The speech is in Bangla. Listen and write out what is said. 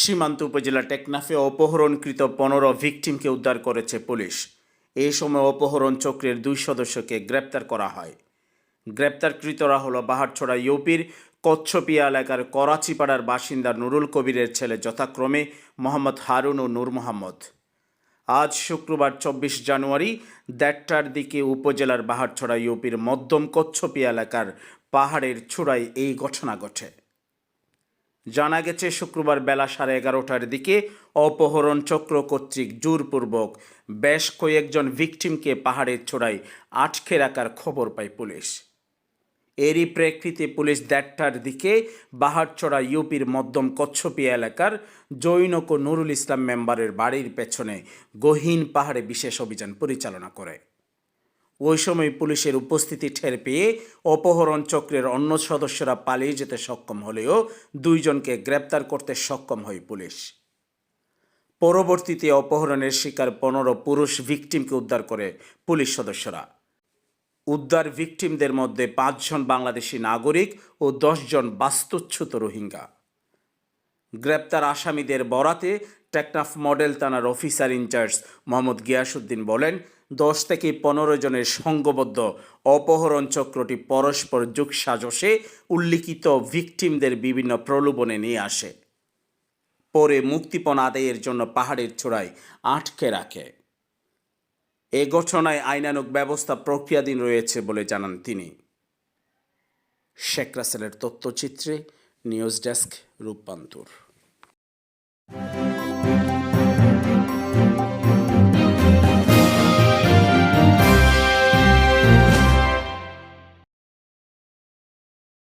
সীমান্ত উপজেলা টেকনাফে অপহরণকৃত পনেরো ভিকটিমকে উদ্ধার করেছে পুলিশ। এই সময় অপহরণ চক্রের দুই সদস্যকে গ্রেপ্তার করা হয়। গ্রেপ্তারকৃতরা হল বাহারছড়া ইউপির কচ্ছপিয়া এলাকার করাচিপাড়ার বাসিন্দা নুরুল কবিরের ছেলে যথাক্রমে মোহাম্মদ হারুন ও নূর মোহাম্মদ। আজ শুক্রবার চব্বিশ জানুয়ারি দেড়টার দিকে উপজেলার বাহারছড়া ইউপির মধ্যম কচ্ছপিয়া এলাকার পাহাড়ের চূড়ায় এই ঘটনা ঘটে। জানা গেছে, শুক্রবার বেলা সাড়ে এগারোটার দিকে অপহরণ চক্র কর্তৃক জোরপূর্বক বেশ কয়েকজন ভিকটিমকে পাহাড়ের চূড়ায় আটকে রাখার খবর পায় পুলিশ। এরই প্রেক্ষিতে পুলিশ দেড়টার দিকে বাহারচড়া ইউপির মধ্যম কচ্ছপিয়া এলাকার জৈনক নুরুল ইসলাম মেম্বারের বাড়ির পেছনে গহীন পাহাড়ে বিশেষ অভিযান পরিচালনা করে। ওই সময় পুলিশের উপস্থিতি টের পেয়ে অপহরণ চক্রের অন্য সদস্যরা পালিয়ে যেতে সক্ষম হলেও দুইজনকে গ্রেপ্তার করতে সক্ষম হয় পুলিশ। পরবর্তীতে অপহরণের শিকার পনেরো পুরুষ ভিকটিমকে উদ্ধার করে পুলিশ সদস্যরা। উদ্ধার ভিকটিমদের মধ্যে পাঁচজন বাংলাদেশি নাগরিক ও দশজন বাস্তুচ্যুত রোহিঙ্গা। গ্রেপ্তার আসামিদের বরাতে টেকনাফ মডেল থানার officer in charge Mohammad Giasuddin বলেন দশ থেকে পনেরো জনের সংঘবদ্ধ অপহরণ চক্রটি পরস্পর যুগ সাজসে উল্লিখিত ভিকটিমদের বিভিন্ন প্রলোভনে নিয়ে আসে। পরে মুক্তিপণ আদায়ের জন্য পাহাড়ের চূড়ায় আটকে রাখে। এ ঘটনায় আইনানুক ব্যবস্থা প্রক্রিয়াধীন রয়েছে বলে জানান তিনি। শেখ রাসেলের তথ্যচিত্রে নিউজ ডেস্ক রূপান্তর।